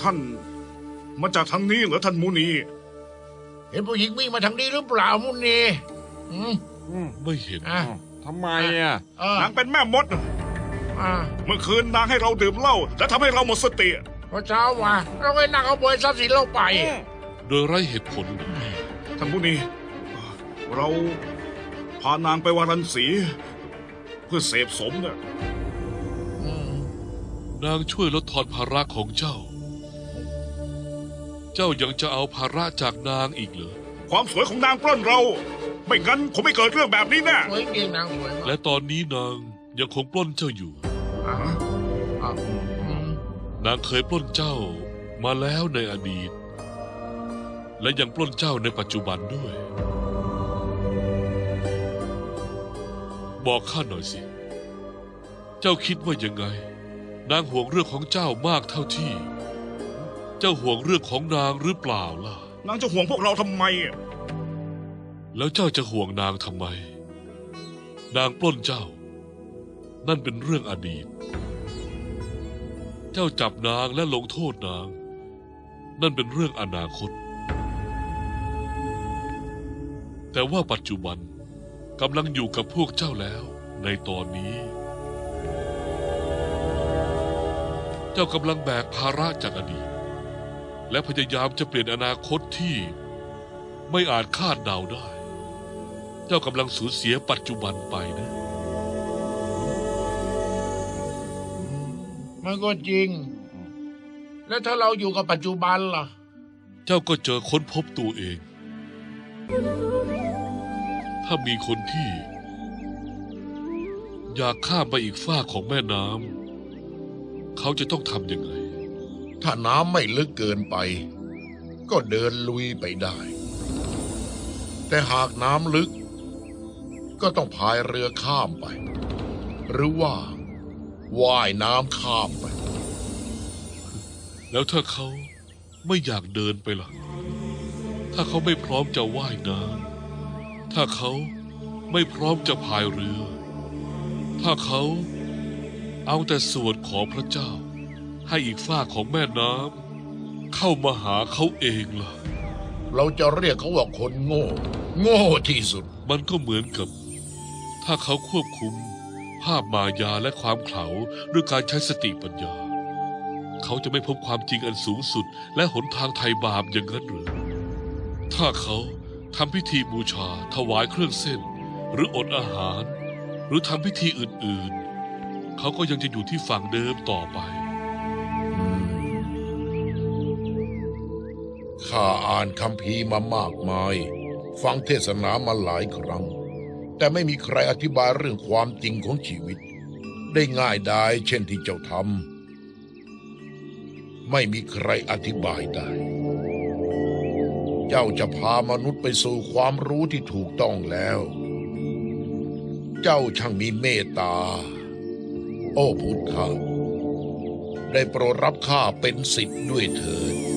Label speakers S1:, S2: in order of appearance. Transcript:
S1: ท่าน มาจากทางนี้เหรอท่านมุนี
S2: เห็นผู้หญิงวิ่งมาทางนี้หรือเปล่ามุนีอืม
S3: อืม
S4: ไม่เห็น
S2: อะ
S3: ทำไมอะ
S2: เออนา
S1: งเป็นแม่มด
S2: อ่า
S1: เมื่อคืนนางให้เราดื่มเหล้าและทำให้เราหมดสติ
S2: พอเช้ามาเราไปนั่งเอาบวยทรัพย์สินเราไป
S4: โดยไร้เหตุผล
S1: ท่านมุนีเราพานางไปวารันสี เพื่อเสพสมเนี่ย
S2: อืม
S4: นางช่วยลดทอนภาระของเจ้า เจ้ายังจะเอาภาระจากนางอีกเหรอ
S1: ความสวยของนางปล้นเรา ไม่งั้นคงไม่เกิดเรื่องแบบนี้แน่
S2: สวยจริงนางสวยมาก
S4: และตอนนี้นางยังคงปล้นเจ้าอยู่
S2: อ่าอ่าอืม
S4: นางเคยปล้นเจ้ามาแล้วในอดีต และยังปล้นเจ้าในปัจจุบันด้วย บอกข้าหน่อยสิ เจ้าคิดว่ายังไง นางห่วงเรื่องของเจ้ามากเท่าที่ เจ้าห่วงเรื่องของนางหรือเปล่าล่ะ
S1: นางจะห่วงพวกเราทำไม
S4: แล้วเจ้าจะห่วงนางทำไม นางปล้นเจ้า นั่นเป็นเรื่องอดีต เจ้าจับนางและลงโทษนาง นั่นเป็นเรื่องอนาคต แต่ว่าปัจจุบันกำลังอยู่กับพวกเจ้าแล้ว ในตอนนี้ เจ้ากำลังแบกภาระจากอดีต และพยายามจะเปลี่ยนอนาคตที่ไม่อาจคาดเดาได้ เจ้ากำลังสูญเสียปัจจุบันไปนะ
S2: มันก็จริง แล้วถ้าเราอยู่กับปัจจุบันล่ะ
S4: เจ้าก็เจอค้นพบตัวเอง ถ้ามีคนที่ อยากข้ามไปอีกฝ้ากของแม่น้ำ เขาจะต้องทำยังไง
S5: ถ้าน้ำไม่ลึกเกินไป ก็เดินลุยไปได้ แต่หากน้ำลึก ก็ต้องพายเรือข้ามไป หรือว่าว่ายน้ำข้ามไป
S4: แล้วถ้าเขาไม่อยากเดินไปล่ะ ถ้าเขาไม่พร้อมจะว่ายน้ำถ้าเขาไม่พร้อมจะพายเรือ ถ้าเขาเอาแต่สวดขอพระเจ้า ให้อีกฝ้ากของแม่น้ำเข้ามาหาเขาเองล่ะ
S5: เราจะเรียกเขาว่าคนโง่ โง่ที่สุด
S4: มันก็เหมือนกับ ถ้าเขาควบคุม ภาพมายาและความเขลาด้วยการใช้สติปัญญา เขาจะไม่พบความจริงอันสูงสุด และหนทางไถ่บาปอย่างนั้นหรือ ถ้าเขาทำพิธีบูชา ถวายเครื่องเส้น หรืออดอาหาร หรือทำพิธีอื่นๆ เขาก็ยังจะอยู่ที่ฝั่งเดิมต่อไป
S5: ข้าอ่านคำพีมามากมาย ฟังเทศนามาหลายครั้ง แต่ไม่มีใครอธิบายเรื่องความจริงของชีวิต ได้ง่ายดายเช่นที่เจ้าทำไม่มีใครอธิบายได้ เจ้าจะพามนุษย์ไปสู่ความรู้ที่ถูกต้องแล้ว เจ้าช่างมีเมตตา โอ้พุทธะได้โปรดรับข้าเป็นสิทธิ์ด้วยเถิด